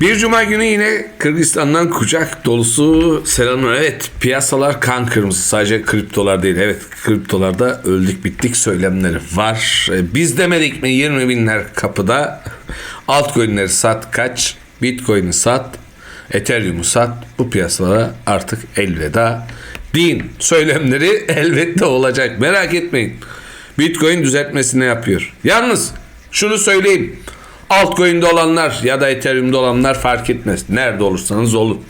Bir cuma günü yine Kırgızistan'dan kucak dolusu selamlar. Evet piyasalar kan kırmızı. Sadece kriptolar değil. Evet kriptolarda öldük bittik söylemleri var. E, Biz demedik mi 20 binler kapıda. Altcoin'leri sat kaç. Bitcoin'i sat. Ethereum'u sat. Bu piyasalara artık elveda. Din söylemleri elbette olacak. Merak etmeyin. Bitcoin düzeltmesini yapıyor. Yalnız şunu söyleyeyim. Altcoin'de olanlar ya da Ethereum'da olanlar fark etmez. Nerede olursanız olun.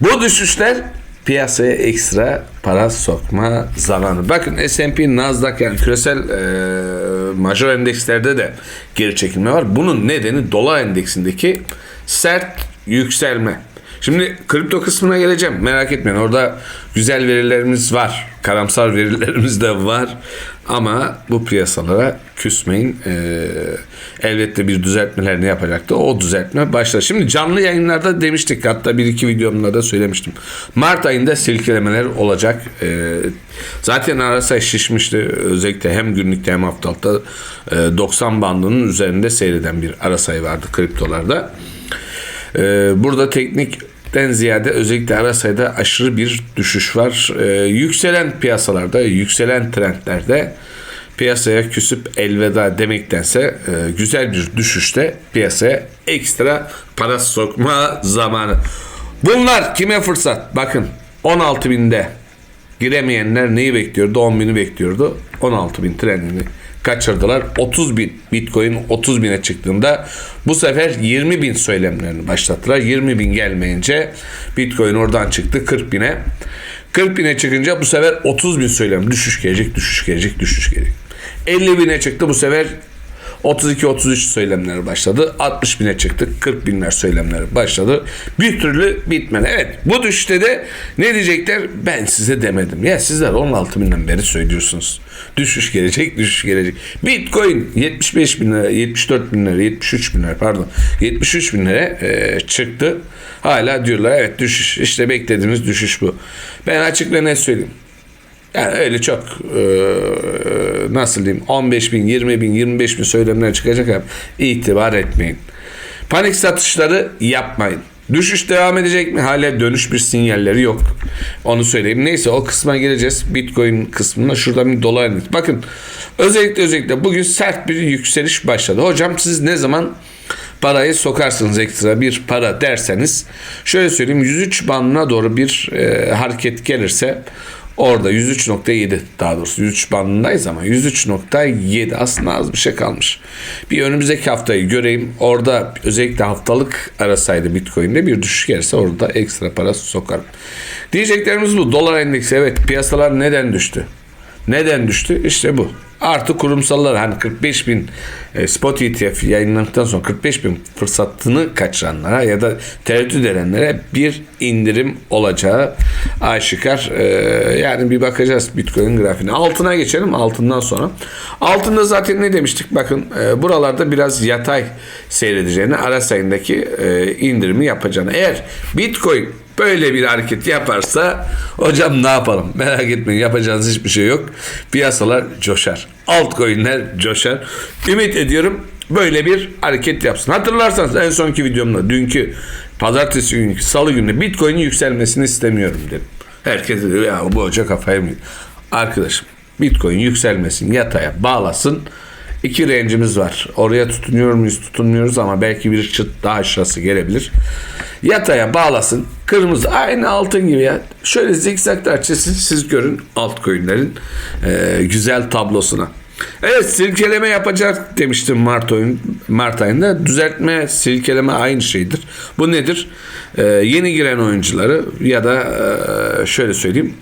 Bu düşüşler piyasaya ekstra para sokma zamanı. Bakın S&P, Nasdaq yani küresel e, major endekslerde de geri çekilme var. Bunun nedeni dolar endeksindeki sert yükselme. Şimdi kripto kısmına geleceğim. Merak etmeyin. Orada güzel verilerimiz var. Karamsar verilerimiz de var. Ama bu piyasalara küsmeyin. Ee, elbette bir düzeltmelerini yapacaktı. O düzeltme başladı. Şimdi canlı yayınlarda demiştik. Hatta bir iki videomda da söylemiştim. Mart ayında silkelemeler olacak. Ee, zaten arasa şişmişti. Özellikle hem günlükte hem haftalıkta e, 90 bandının üzerinde seyreden bir arasayı vardı kriptolarda. Ee, burada teknikten ziyade özellikle ara sayıda aşırı bir düşüş var. Ee, yükselen piyasalarda, yükselen trendlerde piyasaya küsüp elveda demektense e, güzel bir düşüşte piyasaya ekstra para sokma zamanı. Bunlar kime fırsat? Bakın 16 binde giremeyenler neyi bekliyordu? 10 bini bekliyordu. 16 bin trendini kaçırdılar. 30 bin Bitcoin 30 bine çıktığında bu sefer 20 bin söylemlerini başlattılar. 20 bin gelmeyince Bitcoin oradan çıktı 40 bine. 40 bine çıkınca bu sefer 30 bin söylem düşüş gelecek, düşüş gelecek, düşüş gelecek. 50 bine çıktı bu sefer 32-33 söylemler başladı. 60 bine çıktı. 40 binler söylemler başladı. Bir türlü bitmedi. Evet bu düşüşte de ne diyecekler? Ben size demedim. Ya sizler 16 binden beri söylüyorsunuz. Düşüş gelecek, düşüş gelecek. Bitcoin 75 bin lira, 74 bin lira, 73 bin lira pardon. 73 bin lira e, çıktı. Hala diyorlar evet düşüş. İşte beklediğimiz düşüş bu. Ben açık ve net söyleyeyim. Yani öyle çok e, nasıl diyeyim 15 bin, 20 bin, 25 bin söylemler çıkacak itibar etmeyin. Panik satışları yapmayın. Düşüş devam edecek mi? Hala dönüş bir sinyalleri yok. Onu söyleyeyim. Neyse o kısma gireceğiz. Bitcoin kısmına şuradan bir dolar. Bakın özellikle özellikle bugün sert bir yükseliş başladı. Hocam siz ne zaman parayı sokarsınız ekstra bir para derseniz şöyle söyleyeyim 103 bandına doğru bir e, hareket gelirse Orada 103.7 daha doğrusu 103 bandındayız ama 103.7 aslında az bir şey kalmış. Bir önümüzdeki haftayı göreyim. Orada özellikle haftalık arasaydı Bitcoin'de bir düşüş gelirse orada ekstra para sokarım. Diyeceklerimiz bu. Dolar endeksi evet piyasalar neden düştü? Neden düştü? İşte bu. Artı kurumsallar hani 45 bin e, spot ETF yayınlandıktan sonra 45 bin fırsatını kaçıranlara ya da tereddüt edenlere bir indirim olacağı aşikar. E, yani bir bakacağız Bitcoin grafiğine. Altına geçelim altından sonra. Altında zaten ne demiştik? Bakın e, buralarda biraz yatay seyredeceğini ara sayındaki e, indirimi yapacağını. Eğer Bitcoin böyle bir hareket yaparsa hocam ne yapalım? Merak etmeyin yapacağınız hiçbir şey yok. Piyasalar coşar. Altcoin'ler coşar. Ümit ediyorum böyle bir hareket yapsın. Hatırlarsanız en sonki videomda dünkü pazartesi günkü salı günü Bitcoin'in yükselmesini istemiyorum dedim. Herkes diyor ya bu hoca kafayı mı? Arkadaşım Bitcoin yükselmesin yataya bağlasın. İki rencimiz var. Oraya tutunuyor muyuz tutunmuyoruz ama belki bir çıt daha aşağısı gelebilir. Yataya bağlasın. Kırmızı aynı altın gibi ya. Şöyle zikzaklar çizsin siz görün altcoin'lerin e, güzel tablosuna. Evet silkeleme yapacak demiştim Mart, oyun, Mart ayında. Düzeltme, silkeleme aynı şeydir. Bu nedir? E, yeni giren oyuncuları ya da e, şöyle söyleyeyim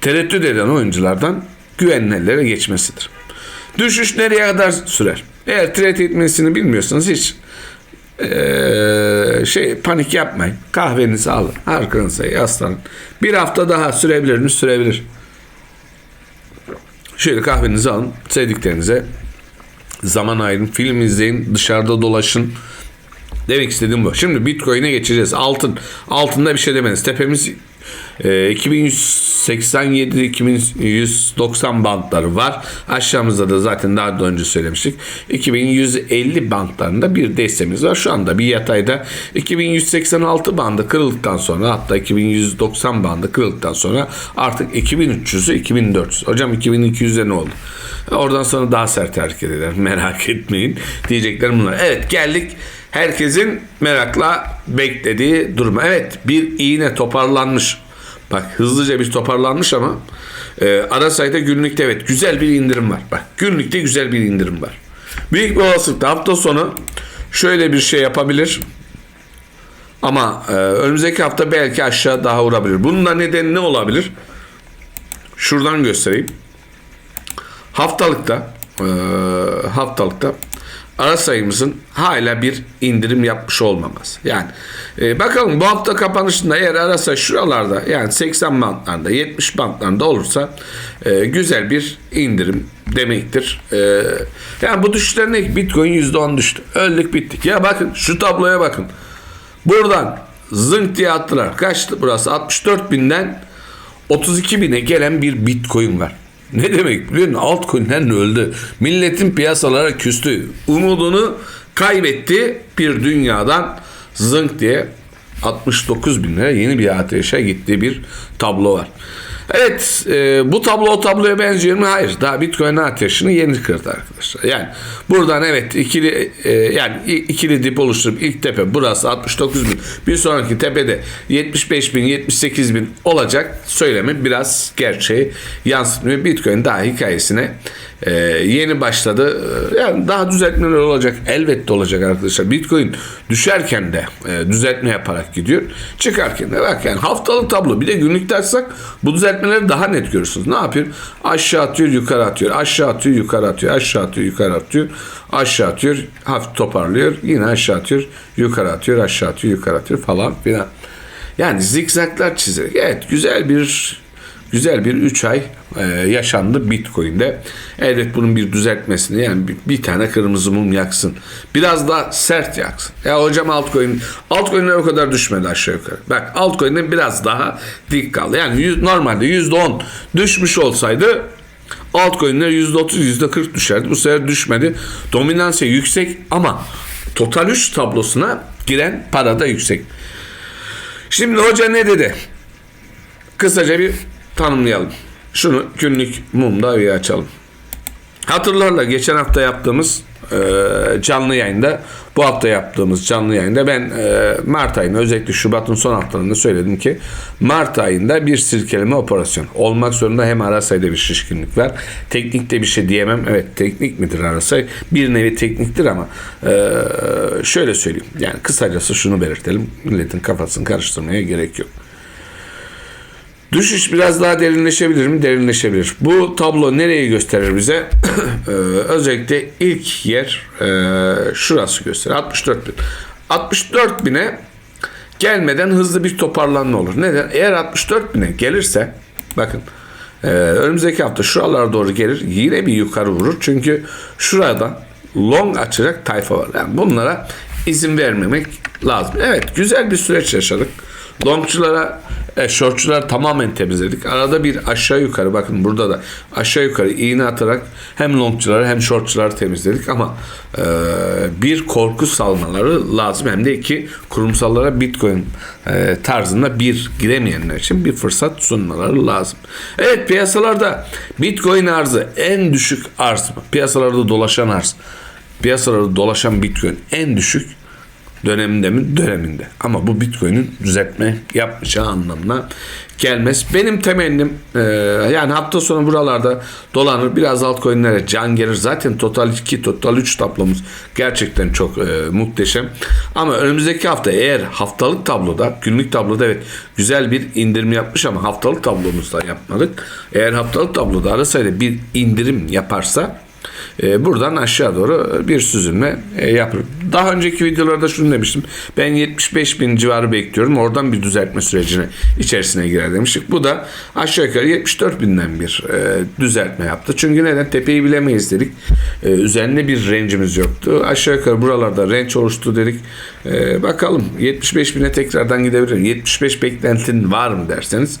tereddüt eden oyunculardan güvenilere geçmesidir. Düşüş nereye kadar sürer? Eğer trade etmesini bilmiyorsanız hiç eee, şey panik yapmayın. Kahvenizi alın. Arkanıza yaslanın. Bir hafta daha sürebilir mi? Sürebilir. Şöyle kahvenizi alın. Sevdiklerinize zaman ayırın. Film izleyin. Dışarıda dolaşın. Demek istediğim bu. Şimdi Bitcoin'e geçeceğiz. Altın. Altında bir şey demeniz. Tepemiz e, 2100 2187 2190 bantları var. Aşağımızda da zaten daha da önce söylemiştik. 2150 bantlarında bir desteğimiz var. Şu anda bir yatayda 2186 bandı kırıldıktan sonra hatta 2190 bandı kırıldıktan sonra artık 2300'ü 2400. Hocam 2200'e ne oldu? Oradan sonra daha sert hareket eder. Merak etmeyin. Diyeceklerim bunlar. Evet geldik herkesin merakla beklediği duruma. Evet bir iğne toparlanmış. Bak hızlıca bir toparlanmış ama e, ara sayıda günlükte evet güzel bir indirim var. Bak günlükte güzel bir indirim var. Büyük bir olasılıkla hafta sonu şöyle bir şey yapabilir. Ama e, önümüzdeki hafta belki aşağı daha vurabilir. Bunun da nedeni ne olabilir? Şuradan göstereyim. Haftalıkta e, haftalıkta ara sayımızın hala bir indirim yapmış olmaması. Yani e, bakalım bu hafta kapanışında eğer ara sayı şuralarda yani 80 bantlarda 70 bantlarında olursa e, güzel bir indirim demektir. E, yani bu düşüşler ne? Bitcoin %10 düştü. Öldük bittik. Ya bakın şu tabloya bakın. Buradan zınk diye attılar. Kaçtı burası? 64 binden 32 bine gelen bir bitcoin var. Ne demek biliyor musun? Altcoin'ler öldü. Milletin piyasalara küstü. Umudunu kaybetti bir dünyadan zınk diye 69 bin lira yeni bir ateşe gittiği bir tablo var. Evet e, bu tablo o tabloya benziyor mu? Hayır. Daha Bitcoin ateşini yeni kırdı arkadaşlar. Yani buradan evet ikili e, yani ikili dip oluşturup ilk tepe burası 69 bin. Bir sonraki tepede 75 bin 78 bin olacak söylemi biraz gerçeği yansıtmıyor. Bitcoin daha hikayesine e, yeni başladı. E, yani daha düzeltmeler olacak. Elbette olacak arkadaşlar. Bitcoin düşerken de e, düzeltme yaparak gidiyor. Çıkarken de bak yani haftalık tablo bir de günlük açsak bu düzeltmeleri daha net görürsünüz. Ne yapıyor? Aşağı atıyor, yukarı atıyor. Aşağı atıyor, yukarı atıyor. Aşağı atıyor, yukarı atıyor. Aşağı atıyor, hafif toparlıyor. Yine aşağı atıyor, yukarı atıyor. Aşağı atıyor, yukarı atıyor falan filan. Yani zikzaklar çizerek. Evet güzel bir güzel bir 3 ay e, yaşandı Bitcoin'de. Evet bunun bir düzeltmesini yani bir, bir tane kırmızı mum yaksın. Biraz daha sert yaksın. Ya hocam altcoin altcoin'ler o kadar düşmedi aşağı yukarı. Bak altcoin'de biraz daha dik kaldı. Yani yüz, normalde %10 düşmüş olsaydı altcoin'ler %30 %40 düşerdi. Bu sefer düşmedi. Dominansı yüksek ama total 3 tablosuna giren para da yüksek. Şimdi hoca ne dedi? Kısaca bir tanımlayalım. Şunu günlük mumda bir açalım. Hatırlarla geçen hafta yaptığımız e, canlı yayında bu hafta yaptığımız canlı yayında ben e, Mart ayında özellikle Şubat'ın son haftalarında söyledim ki Mart ayında bir sirkeleme operasyon olmak zorunda hem ara sayıda bir şişkinlik var. Teknikte bir şey diyemem. Evet teknik midir ara sayı? Bir nevi tekniktir ama e, şöyle söyleyeyim. Yani kısacası şunu belirtelim. Milletin kafasını karıştırmaya gerek yok. Düşüş biraz daha derinleşebilir mi? Derinleşebilir. Bu tablo nereyi gösterir bize? ee, özellikle ilk yer e, şurası gösterir. 64 bin. 64 bine gelmeden hızlı bir toparlanma olur. Neden? Eğer 64 bine gelirse bakın e, önümüzdeki hafta şuralara doğru gelir. Yine bir yukarı vurur. Çünkü şuradan long açacak tayfa var. Yani bunlara izin vermemek lazım. Evet güzel bir süreç yaşadık. Longçulara, e, shortçular tamamen temizledik. Arada bir aşağı yukarı bakın burada da aşağı yukarı iğne atarak hem longçuları hem shortçuları temizledik ama e, bir korku salmaları lazım hem de iki kurumsallara bitcoin e, tarzında bir giremeyenler için bir fırsat sunmaları lazım. Evet piyasalarda bitcoin arzı en düşük arz? Piyasalarda dolaşan arz. Piyasalarda dolaşan bitcoin en düşük döneminde mi? Döneminde. Ama bu Bitcoin'in düzeltme yapmayacağı anlamına gelmez. Benim temennim e, yani hafta sonu buralarda dolanır. Biraz altcoin'lere can gelir. Zaten total 2, total 3 tablomuz gerçekten çok e, muhteşem. Ama önümüzdeki hafta eğer haftalık tabloda, günlük tabloda evet güzel bir indirim yapmış ama haftalık tablomuzda yapmadık. Eğer haftalık tabloda arasayla bir indirim yaparsa buradan aşağı doğru bir süzülme e, yapılır. Daha önceki videolarda şunu demiştim. Ben 75 bin civarı bekliyorum. Oradan bir düzeltme sürecine içerisine girer demiştik. Bu da aşağı yukarı 74 binden bir e, düzeltme yaptı. Çünkü neden? Tepeyi bilemeyiz dedik. E, üzerinde bir range'imiz yoktu. Aşağı yukarı buralarda range oluştu dedik. Bakalım 75 bine tekrardan gidebilir. 75 beklentin var mı derseniz.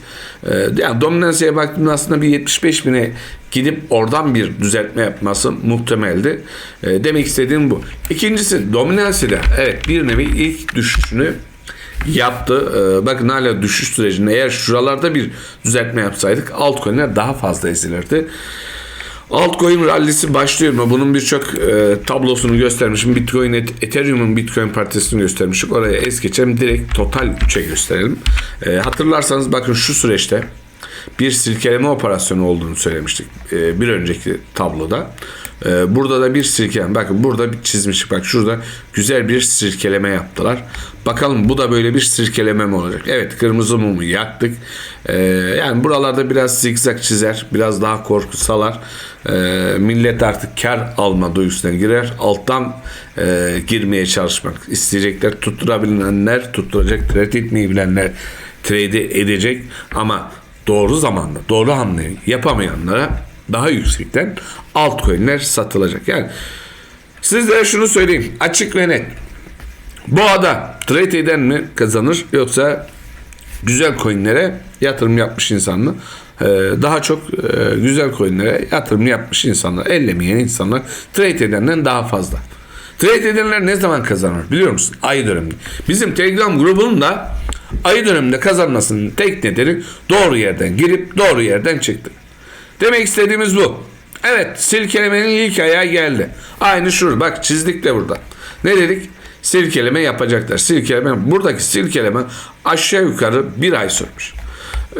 Yani dominansiyaya baktığımda aslında bir 75 bine gidip oradan bir düzeltme yapması muhtemeldi. E, demek istediğim bu. İkincisi dominansiyada evet bir nevi ilk düşüşünü yaptı. Ee, bakın hala düşüş sürecinde eğer şuralarda bir düzeltme yapsaydık altcoin'ler daha fazla ezilirdi. Altcoin rallisi başlıyor mu? Bunun birçok e, tablosunu göstermişim. Bitcoin, Ethereum'un Bitcoin partisini göstermişim. Oraya es geçelim. Direkt total 3'e gösterelim. E, hatırlarsanız bakın şu süreçte bir silkeleme operasyonu olduğunu söylemiştik e, bir önceki tabloda. E, burada da bir silkeleme. Bakın burada bir çizmiştik. Bak şurada güzel bir silkeleme yaptılar. Bakalım bu da böyle bir silkeleme mi olacak? Evet kırmızı mumu yaktık. E, yani buralarda biraz zikzak çizer. Biraz daha korku salar. E, millet artık kar alma duygusuna girer. Alttan e, girmeye çalışmak isteyecekler. Tutturabilenler tutturacak. Trade etmeyi bilenler trade edecek. Ama doğru zamanda doğru hamleyi yapamayanlara daha yüksekten altcoin'ler satılacak. Yani sizlere şunu söyleyeyim açık ve net. Boğada trade eden mi kazanır yoksa güzel coinlere yatırım yapmış insan mı? Ee, daha çok e, güzel coinlere yatırım yapmış insanlar, ellemeyen insanlar trade edenden daha fazla. Trade edenler ne zaman kazanır biliyor musun? Ay döneminde. Bizim Telegram grubunun da ay döneminde kazanmasının tek nedeni doğru yerden girip doğru yerden çıktı. Demek istediğimiz bu. Evet silkelemenin ilk ayağı geldi. Aynı şurada bak çizdik de burada. Ne dedik? Silkeleme yapacaklar. Silkeleme buradaki silkeleme aşağı yukarı bir ay sürmüş.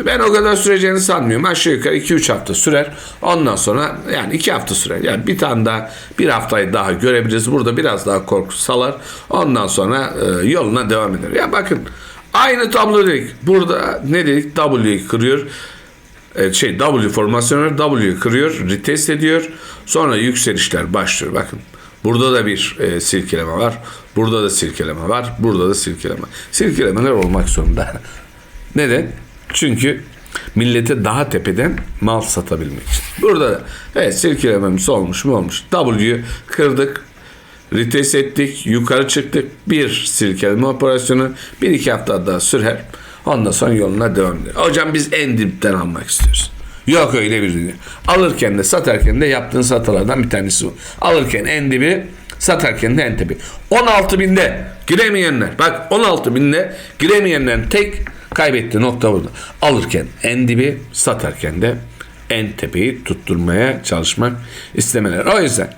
Ben o kadar süreceğini sanmıyorum. Aşağı yukarı 2-3 hafta sürer. Ondan sonra yani 2 hafta sürer. Yani bir tane daha bir haftayı daha görebiliriz. Burada biraz daha korku salar. Ondan sonra e, yoluna devam eder. Ya bakın aynı tablo dedik. Burada ne dedik? W'yi kırıyor. E, şey W formasyonu W'yi kırıyor. Retest ediyor. Sonra yükselişler başlıyor. Bakın. Burada da bir e, silkeleme var. Burada da silkeleme var. Burada da silkeleme. Silkelemeler olmak zorunda. Neden? Çünkü millete daha tepeden mal satabilmek için. Burada da evet silkelememiz olmuş mu olmuş. W'yu kırdık. Retest ettik. Yukarı çıktık. Bir silkeleme operasyonu. Bir iki hafta daha sürer. Ondan sonra yoluna devam eder. Hocam biz en dipten almak istiyoruz. Yok öyle bir dünya. Alırken de satarken de yaptığın satalardan bir tanesi bu. Alırken en dibi satarken de en tepi. 16 binde giremeyenler bak 16 binde giremeyenlerin tek kaybettiği nokta burada. Alırken en dibi satarken de en tepeyi tutturmaya çalışmak istemeler. O yüzden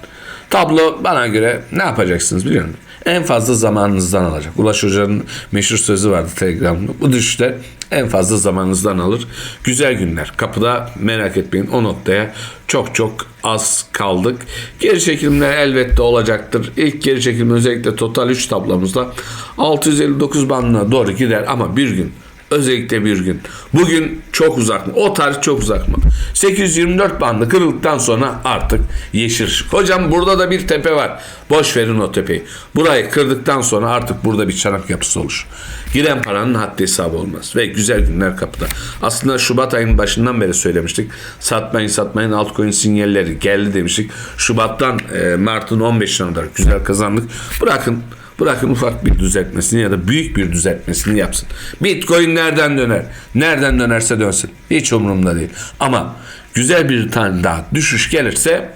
tablo bana göre ne yapacaksınız biliyor musun? En fazla zamanınızdan alacak. Ulaş Hoca'nın meşhur sözü vardı Telegram'da. Bu düşüşler en fazla zamanınızdan alır. Güzel günler. Kapıda merak etmeyin o noktaya çok çok az kaldık. Geri çekimler elbette olacaktır. İlk geri çekim özellikle total 3 tablomuzda 659 bandına doğru gider ama bir gün Özellikle bir gün. Bugün çok uzak mı? O tarih çok uzak mı? 824 bandı kırıldıktan sonra artık yeşil ışık. Hocam burada da bir tepe var. Boş verin o tepeyi. Burayı kırdıktan sonra artık burada bir çanak yapısı olur. Giren paranın haddi hesabı olmaz. Ve güzel günler kapıda. Aslında Şubat ayının başından beri söylemiştik. Satmayın satmayın altcoin sinyalleri geldi demiştik. Şubat'tan e, Mart'ın 15'ine kadar güzel kazandık. Bırakın Bırakın ufak bir düzeltmesini ya da büyük bir düzeltmesini yapsın. Bitcoin nereden döner? Nereden dönerse dönsün. Hiç umurumda değil. Ama güzel bir tane daha düşüş gelirse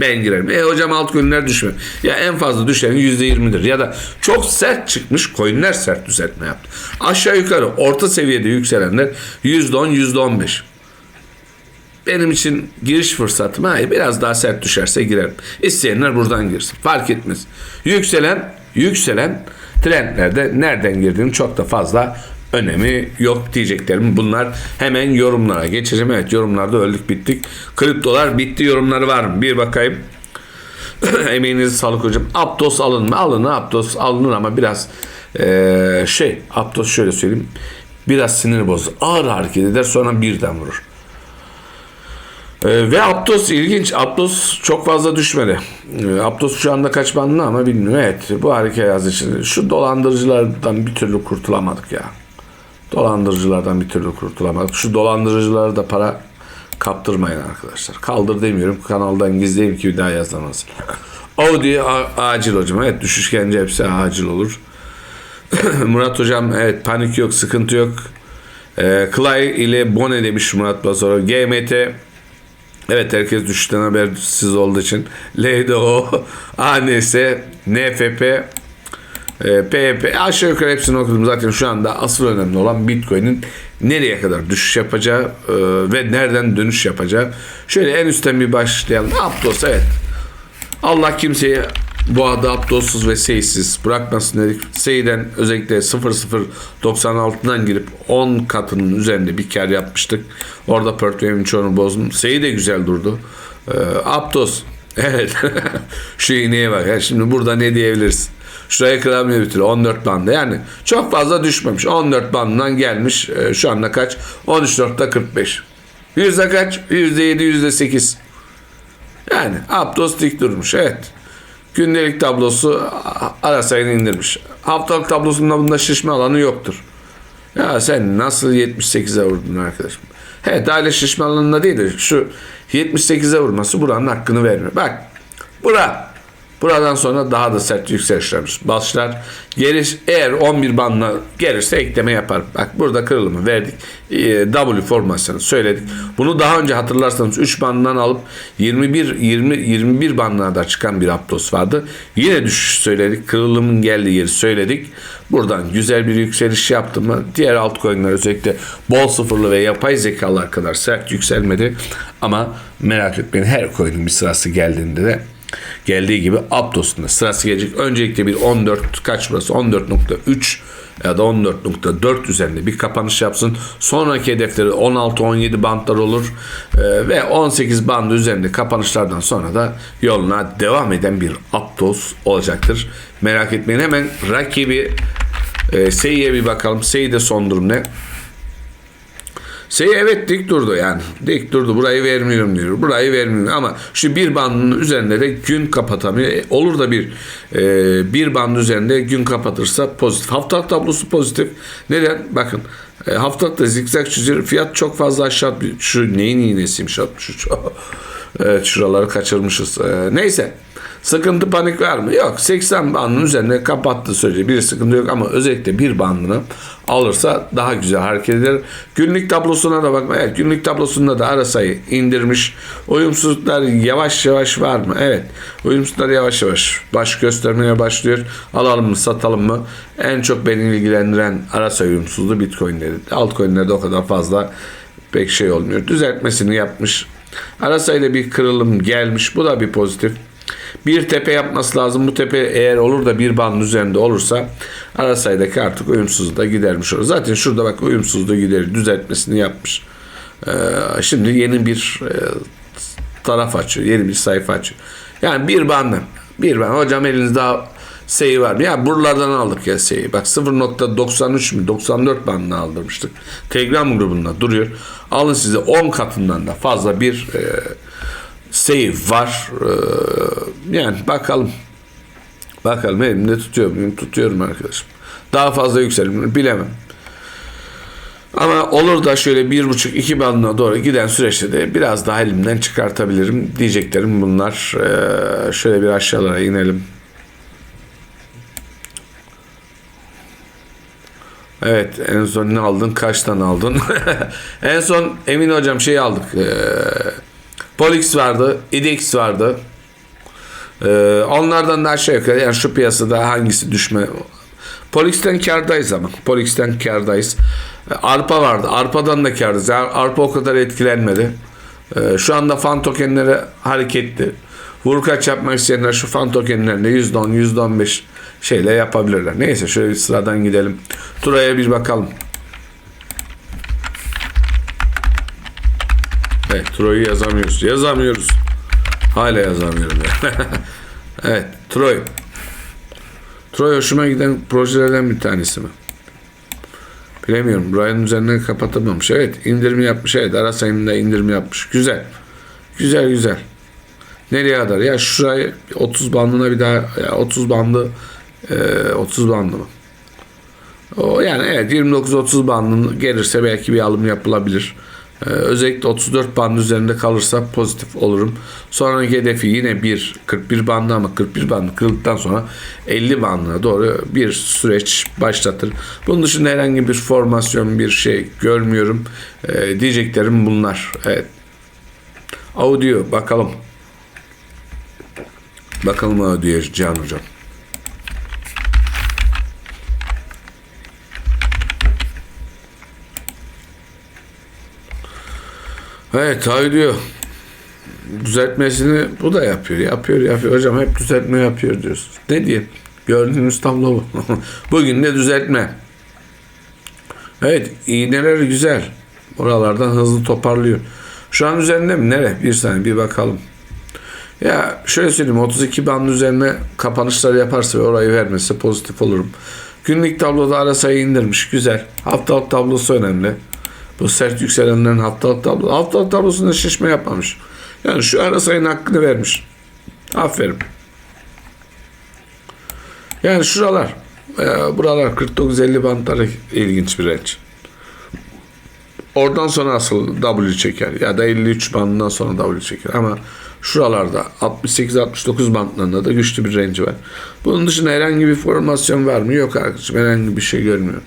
ben girerim. E hocam altcoin'ler düşmüyor. Ya en fazla düşenin %20'dir. Ya da çok sert çıkmış coin'ler sert düzeltme yaptı. Aşağı yukarı orta seviyede yükselenler %10, %15. Benim için giriş fırsatım hayır biraz daha sert düşerse girerim. İsteyenler buradan girsin. Fark etmez. Yükselen yükselen trendlerde nereden girdiğini çok da fazla önemi yok diyeceklerim. Bunlar hemen yorumlara geçeceğim. Evet yorumlarda öldük bittik. Kriptolar bitti yorumları var mı? Bir bakayım. Emeğinize sağlık hocam. Aptos alın mı? Alın Aptos alınır ama biraz ee, şey Aptos şöyle söyleyeyim. Biraz sinir bozdu. Ağır hareket eder sonra birden vurur. Ee, ve Aptos ilginç. Aptos çok fazla düşmedi. Ee, Aptos şu anda kaç ama bilmiyorum. Evet bu harika yazdı için. Şu dolandırıcılardan bir türlü kurtulamadık ya. Dolandırıcılardan bir türlü kurtulamadık. Şu dolandırıcılara da para kaptırmayın arkadaşlar. Kaldır demiyorum. Kanaldan gizleyeyim ki bir daha yazılmasın. Audi acil hocam. Evet düşüş gelince hepsi acil olur. Murat hocam evet panik yok sıkıntı yok. Ee, Clay ile Bone demiş Murat Basoro. GMT Evet herkes düşüşten habersiz olduğu için LDO, ANS, NFP, e, PYP aşağı yukarı hepsini okudum. Zaten şu anda asıl önemli olan Bitcoin'in nereye kadar düşüş yapacağı e, ve nereden dönüş yapacağı. Şöyle en üstten bir başlayalım. Aptos evet. Allah kimseyi bu adı Aptos'suz ve seysiz bırakmasın dedik. Seyden özellikle 0096'dan girip 10 katının üzerinde bir kar yapmıştık. Orada portföyümün çoğunu bozdum. Sey de güzel durdu. Ee, Aptos evet şu iğneye bak. Ya şimdi burada ne diyebiliriz? Şuraya kıramıyor bir türlü 14 banda yani çok fazla düşmemiş 14 bandından gelmiş Ee, şu anda kaç 13.45 45 yüzde kaç yüzde 7 yüzde 8 yani Aptos dik durmuş evet. Gündelik tablosu ara sayını indirmiş. Haftalık tablosunda bunda şişme alanı yoktur. Ya sen nasıl 78'e vurdun arkadaşım? Evet aile şişme alanında değil de şu 78'e vurması buranın hakkını vermiyor. Bak bura Buradan sonra daha da sert yükselişler başlar. Geliş eğer 11 bandına gelirse ekleme yapar. Bak burada kırılımı verdik. Ee, W formasyonu söyledik. Bunu daha önce hatırlarsanız 3 bandından alıp 21 20 21 bandına çıkan bir Aptos vardı. Yine düşüş söyledik. Kırılımın geldiği yeri söyledik. Buradan güzel bir yükseliş yaptı mı diğer altcoin'ler özellikle bol sıfırlı ve yapay zekalar kadar sert yükselmedi. Ama merak etmeyin her coin'in bir sırası geldiğinde de geldiği gibi Aptos'un sırası gelecek. Öncelikle bir 14 kaç burası 14.3 ya da 14.4 üzerinde bir kapanış yapsın. Sonraki hedefleri 16-17 bantlar olur Ee, ve 18 bandı üzerinde kapanışlardan sonra da yoluna devam eden bir Aptos olacaktır. Merak etmeyin hemen rakibi e, Sei'ye bir bakalım. Sei de son durum ne? Şey evet dik durdu yani. Dik durdu. Burayı vermiyorum diyor. Burayı vermiyorum ama şu bir bandın üzerinde de gün kapatamıyor. E, olur da bir e, bir band üzerinde gün kapatırsa pozitif. Haftalık tablosu pozitif. Neden? Bakın e, haftalıkta zikzak çiziyor. Fiyat çok fazla aşağı. Şu neyin iğnesiymiş 63. evet şuraları kaçırmışız. E, neyse. Sıkıntı panik var mı? Yok. 80 bandının üzerine kapattığı sürece bir sıkıntı yok ama özellikle bir bandını alırsa daha güzel hareket eder. Günlük tablosuna da bakma. Evet günlük tablosunda da ara sayı indirmiş. Uyumsuzluklar yavaş yavaş var mı? Evet. Uyumsuzluklar yavaş yavaş baş göstermeye başlıyor. Alalım mı satalım mı? En çok beni ilgilendiren ara sayı uyumsuzluğu Bitcoin'leri. Altcoin'lerde o kadar fazla pek şey olmuyor. Düzeltmesini yapmış. Ara sayıda bir kırılım gelmiş. Bu da bir pozitif. Bir tepe yapması lazım. Bu tepe eğer olur da bir bandın üzerinde olursa ara sayıdaki artık uyumsuzluğu da gidermiş olur. Zaten şurada bak uyumsuzluğu gider düzeltmesini yapmış. Ee, şimdi yeni bir e, taraf açıyor. Yeni bir sayfa açıyor. Yani bir bandı. Bir band. Hocam elinizde seyi var mı? Ya buralardan aldık ya seyi. Bak 0.93 mü 94 bandını aldırmıştık. Telegram grubunda duruyor. Alın size 10 katından da fazla bir e, save var. Ee, yani bakalım. Bakalım elimde tutuyorum. Tutuyorum arkadaşım. Daha fazla yükselir bilemem. Ama olur da şöyle bir buçuk iki bandına doğru giden süreçte de biraz daha elimden çıkartabilirim diyeceklerim bunlar. Ee, şöyle bir aşağılara inelim. Evet en son ne aldın? Kaçtan aldın? en son Emin hocam şey aldık. Ee, Polix vardı, IDX vardı. Ee, onlardan da aşağı yukarı yani şu piyasada hangisi düşme Polix'ten kardayız ama. Polix'ten kardayız. Ee, Arpa vardı. Arpa'dan da kardayız. Arpa o kadar etkilenmedi. Ee, şu anda fan tokenleri hareketli. Vurkaç yapmak isteyenler şu fan tokenlerine %10, %15 şeyle yapabilirler. Neyse şöyle bir sıradan gidelim. Turaya bir bakalım. Evet, Troy'u yazamıyoruz. Yazamıyoruz. Hala yazamıyorum. ya. evet, Troy. Troy hoşuma giden projelerden bir tanesi mi? Bilemiyorum. Brian üzerinden kapatamamış. Evet, indirimi yapmış. Evet, ara sayımında indirimi yapmış. Güzel. Güzel güzel. Nereye kadar? Ya şurayı 30 bandına bir daha ya 30 bandı e, 30 bandı mı? O yani evet 29-30 bandın gelirse belki bir alım yapılabilir. Ee, özellikle 34 band üzerinde kalırsa pozitif olurum. Sonraki hedefi yine 1 41 bandı ama 41 bandı kırıldıktan sonra 50 bandına doğru bir süreç başlatır. Bunun dışında herhangi bir formasyon bir şey görmüyorum. Ee, diyeceklerim bunlar. Evet. Audio bakalım. Bakalım audio Can hocam. Evet audio düzeltmesini bu da yapıyor. Yapıyor yapıyor. Hocam hep düzeltme yapıyor diyorsun. Ne diyeyim? Gördüğünüz tablo bu. Bugün de düzeltme. Evet iğneler güzel. Oralardan hızlı toparlıyor. Şu an üzerinde mi? Nere? Bir saniye bir bakalım. Ya şöyle söyleyeyim 32 band üzerine kapanışlar yaparsa ve orayı vermezse pozitif olurum. Günlük tabloda ara sayı indirmiş. Güzel. Haftalık tablosu önemli. Bu sert yükselenlerin haftalık tablosu. Haftalık tablosunda şişme yapmamış. Yani şu ara sayının hakkını vermiş. Aferin. Yani şuralar. e, buralar 49-50 bantları ilginç bir renç. Oradan sonra asıl W çeker. Ya da 53 bandından sonra W çeker. Ama şuralarda 68-69 bantlarında da güçlü bir range var. Bunun dışında herhangi bir formasyon var mı? Yok arkadaşım. Herhangi bir şey görmüyorum.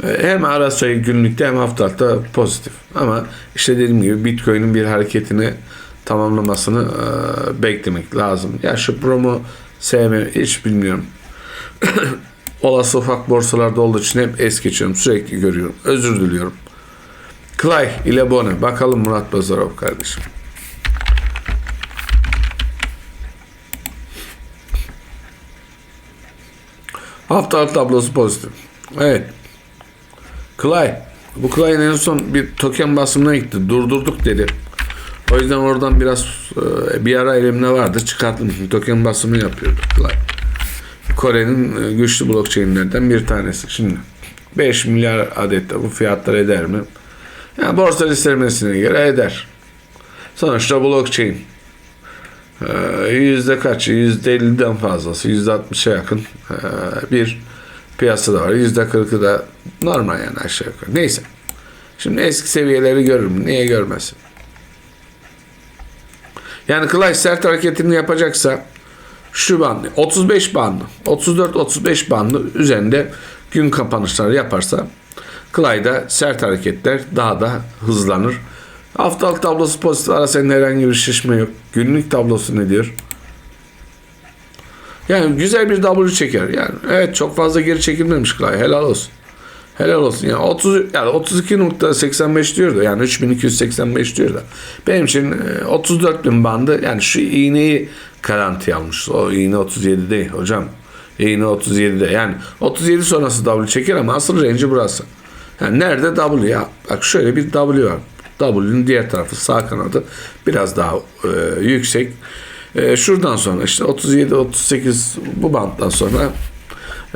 Hem ara sayı günlükte hem haftalıkta pozitif. Ama işte dediğim gibi Bitcoin'in bir hareketini tamamlamasını e, beklemek lazım. Ya şu promo sevme hiç bilmiyorum. Olası ufak borsalarda olduğu için hep es geçiyorum. Sürekli görüyorum. Özür diliyorum. Clay ile Bone. Bakalım Murat Bazarov kardeşim. Haftalık tablosu pozitif. Evet. Clay. Bu Clay'ın en son bir token basımına gitti. Durdurduk dedi. O yüzden oradan biraz e, bir ara elimde vardı. Çıkarttım. Token basımı yapıyordu Clay. Kore'nin e, güçlü blockchain'lerden bir tanesi. Şimdi 5 milyar adette bu fiyatlar eder mi? Yani borsa listelemesine göre eder. Sonuçta blockchain. Ee, Yüzde kaç? Yüzde 50'den fazlası. Yüzde 60'a yakın bir piyasada var. Yüzde 40'ı da normal yani aşağı yukarı. Neyse. Şimdi eski seviyeleri görürüm. Niye görmesin? Yani Clash sert hareketini yapacaksa şu bandı 35 bandı 34-35 bandı üzerinde gün kapanışları yaparsa Clyde'da sert hareketler daha da hızlanır. Haftalık tablosu pozitif arasında herhangi bir şişme yok. Günlük tablosu ne diyor? Yani güzel bir W çeker. Yani evet çok fazla geri çekilmemiş Clyde. Helal olsun. Helal olsun. Yani 30 yani 32.85 diyor da yani 3285 diyor da. Benim için e, 34 bin bandı yani şu iğneyi garanti almış. O iğne 37 değil hocam. İğne 37'de. Yani 37 sonrası W çeker ama asıl range burası. Yani nerede W ya? Bak şöyle bir W var. W'nin diğer tarafı sağ kanadı biraz daha e, yüksek. E, şuradan sonra işte 37 38 bu banttan sonra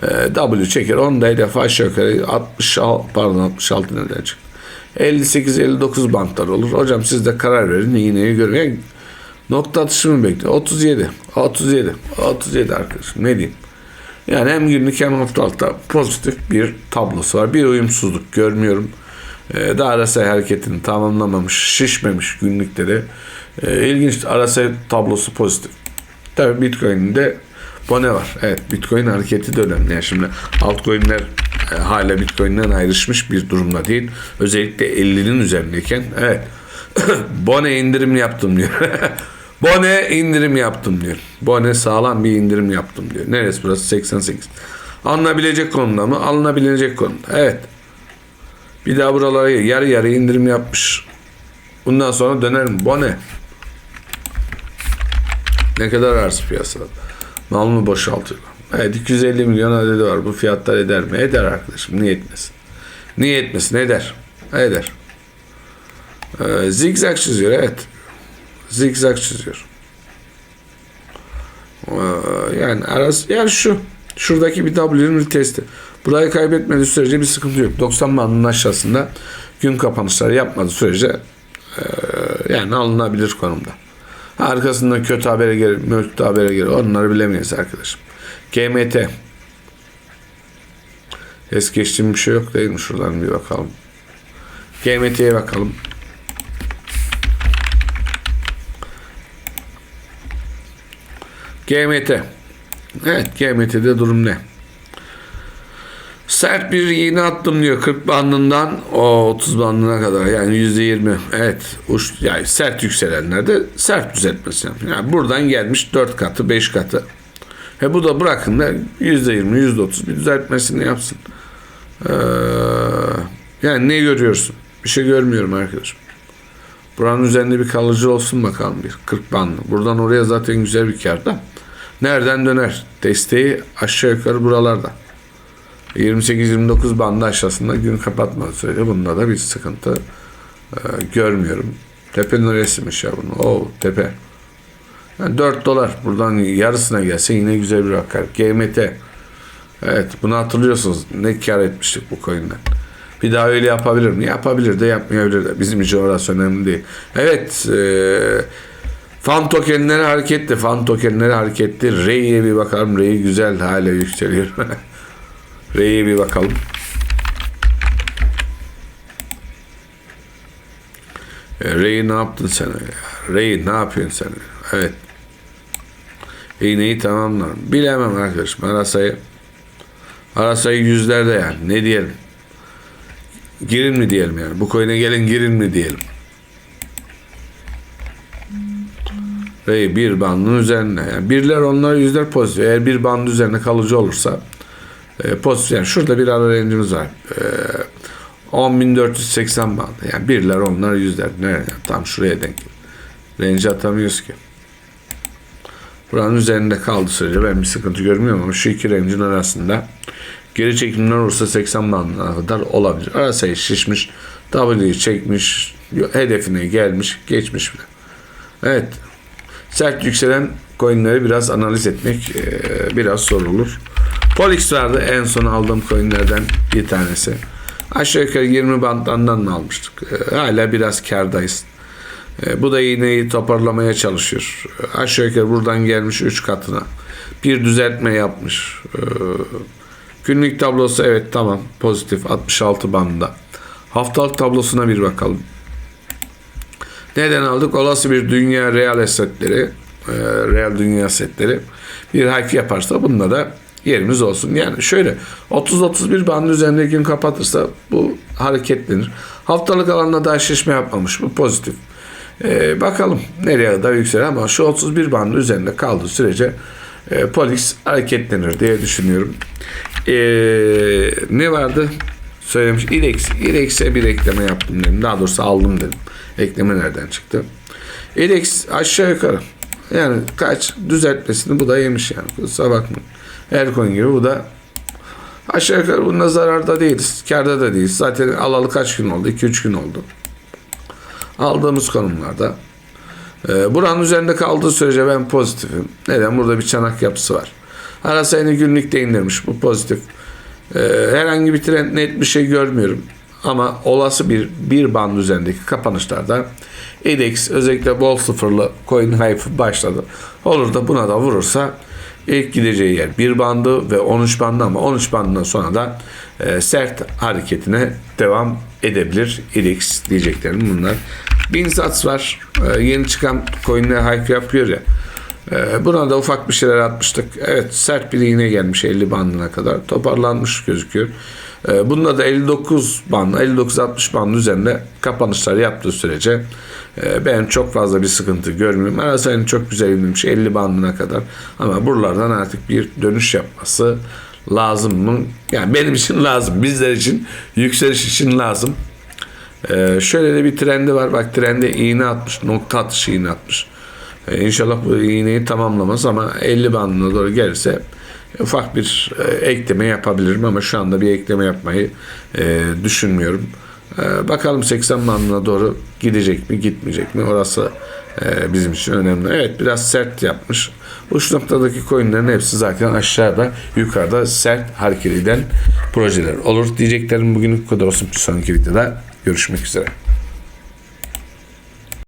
e, W çeker. Onu da hedef aşağı yukarı 60 pardon 66 neden çıktı. 58 59 bantlar olur. Hocam siz de karar verin. İğneyi görün. Yani nokta atışı mı bekliyor? 37 37 37 arkadaşım ne diyeyim? Yani hem günlük hem haftalıkta pozitif bir tablosu var. Bir uyumsuzluk görmüyorum. Ee, arasay hareketini tamamlamamış, şişmemiş günlükte de. Ee, ilginç arasay tablosu pozitif. Tabii Bitcoin'in de bone var. Evet Bitcoin hareketi de önemli. Yani şimdi altcoin'ler e, hala Bitcoin'den ayrışmış bir durumda değil. Özellikle 50'nin üzerindeyken evet bone indirim yaptım diyor. Bone indirim yaptım diyor. Bone sağlam bir indirim yaptım diyor. Neresi burası? 88. Alınabilecek konuda mı? Alınabilecek konuda. Evet. Bir daha buralara yarı yarı indirim yapmış. Bundan sonra dönerim. Bone. Ne kadar arz piyasada? Mal mı boşaltıyor? Evet 250 milyon adedi var. Bu fiyatlar eder mi? Eder arkadaşım. Niye etmesin? Niye etmesin? Eder. Eder. Ee, zigzag çiziyor. Evet zigzag çiziyor. Ee, yani arası yani şu şuradaki bir W'nin testi. Burayı kaybetmediği sürece bir sıkıntı yok. 90 bandının aşağısında gün kapanışları yapmadığı sürece Ee, yani alınabilir konumda. Arkasından kötü habere gelir, kötü habere gelir. Onları bilemeyiz arkadaşım. GMT. Es geçtiğim bir şey yok değil mi? Şuradan bir bakalım. GMT'ye bakalım. GMT. Evet GMT'de durum ne? Sert bir iğne attım diyor 40 bandından o 30 bandına kadar yani %20 evet uç, yani sert yükselenlerde sert düzeltmesi. Yani buradan gelmiş 4 katı 5 katı. He bu da bırakın da %20 %30 bir düzeltmesini yapsın. Ee, yani ne görüyorsun? Bir şey görmüyorum arkadaşım. Buranın üzerinde bir kalıcı olsun bakalım bir 40 bandı. Buradan oraya zaten güzel bir kar da. Nereden döner? Desteği aşağı yukarı buralarda. 28-29 bandı aşağısında gün kapatmadı sürece bunda da bir sıkıntı e, görmüyorum. Tepenin resmiş ya bunu. O tepe. Yani 4 dolar. Buradan yarısına gelse yine güzel bir rakam. GMT. Evet bunu hatırlıyorsunuz. Ne kar etmiştik bu coin'den. Bir daha öyle yapabilir mi? Yapabilir de yapmayabilir de. Bizim için orası önemli değil. Evet. E, fan tokenleri hareketli. Fan tokenleri hareketli. Ray'e bir bakalım. Ray güzel hala yükseliyor. R'ye bir bakalım. E, Ray ne yaptın sen? Ray ne yapıyorsun sen? Evet. İğneyi tamamlar. Bilemem arkadaşım. Arasayı arasayı yüzlerde yani. Ne diyelim? Girin mi diyelim yani? Bu coin'e gelin girin mi diyelim? Ray bir bandın üzerine. Yani birler onlar yüzler pozitif. Eğer bir bandın üzerine kalıcı olursa e, pozitif. Yani şurada bir ara rencimiz var. E, 10.480 bandı. Yani birler onlar yüzler. Ne? Yani tam şuraya denk. Range atamıyoruz ki. Buranın üzerinde kaldı sürece ben bir sıkıntı görmüyorum ama şu iki range'in arasında geri çekimler olursa 80 bandına kadar olabilir. Ara sayı şişmiş. W'yi çekmiş. Hedefine gelmiş. Geçmiş bile. Evet. Sert yükselen coinleri biraz analiz etmek e, biraz zor olur. Polix vardı en son aldığım coinlerden bir tanesi. Aşağı yukarı 20 bandlarından mı almıştık? E, hala biraz kardayız. E, bu da iğneyi toparlamaya çalışıyor. E, aşağı yukarı buradan gelmiş 3 katına. Bir düzeltme yapmış. Günlük tablosu evet tamam pozitif 66 bandında. Haftalık tablosuna bir bakalım. Neden aldık? Olası bir dünya real esetleri, e, real dünya setleri bir hype yaparsa bunda da yerimiz olsun. Yani şöyle 30-31 bandın üzerinde gün kapatırsa bu hareketlenir. Haftalık alanda daha şişme yapmamış. Bu pozitif. Ee, bakalım nereye kadar yükselir ama şu 31 bandın üzerinde kaldığı sürece e, Polix hareketlenir diye düşünüyorum. Ee, ne vardı? Söylemiş. İrex. İrex'e bir ekleme yaptım dedim. Daha doğrusu aldım dedim. Ekleme nereden çıktı? İrex aşağı yukarı. Yani kaç düzeltmesini bu da yemiş yani. Kusura bakmayın. Her coin gibi bu da aşağı yukarı bunda zararda değiliz. Karda da değiliz. Zaten alalı kaç gün oldu? 2-3 gün oldu. Aldığımız konumlarda. Ee, buranın üzerinde kaldığı sürece ben pozitifim. Neden? Burada bir çanak yapısı var. Ara sayını günlükte indirmiş. Bu pozitif. Ee, herhangi bir trend net bir şey görmüyorum. Ama olası bir bir band üzerindeki kapanışlarda EDX özellikle bol sıfırlı coin hype başladı. Olur da buna da vurursa ilk gideceği yer bir bandı ve 13 bandı ama 13 bandından sonra da e, sert hareketine devam edebilir. EDX diyeceklerim bunlar. Binsats var. E, yeni çıkan coinler hype yapıyor ya. E, buna da ufak bir şeyler atmıştık. Evet sert bir iğne gelmiş 50 bandına kadar. Toparlanmış gözüküyor. E, bunda da 59 band, 59-60 band üzerinde kapanışlar yaptığı sürece e, ben çok fazla bir sıkıntı görmüyorum. Arasayını çok güzel indirmiş 50 bandına kadar. Ama buralardan artık bir dönüş yapması lazım mı? Yani benim için lazım. Bizler için yükseliş için lazım. Ee, şöyle de bir trendi var. Bak trende iğne atmış. Nokta atışı iğne atmış. Ee, inşallah bu iğneyi tamamlamaz ama 50 bandına doğru gelirse ufak bir e, ekleme yapabilirim ama şu anda bir ekleme yapmayı e, düşünmüyorum. E, bakalım 80 bandına doğru gidecek mi gitmeyecek mi orası e, bizim için önemli. Evet biraz sert yapmış. Uç noktadaki coinlerin hepsi zaten aşağıda yukarıda sert hareket eden projeler olur. Diyeceklerim bugünlük bu kadar olsun. Bir sonraki videoda görüşmek üzere.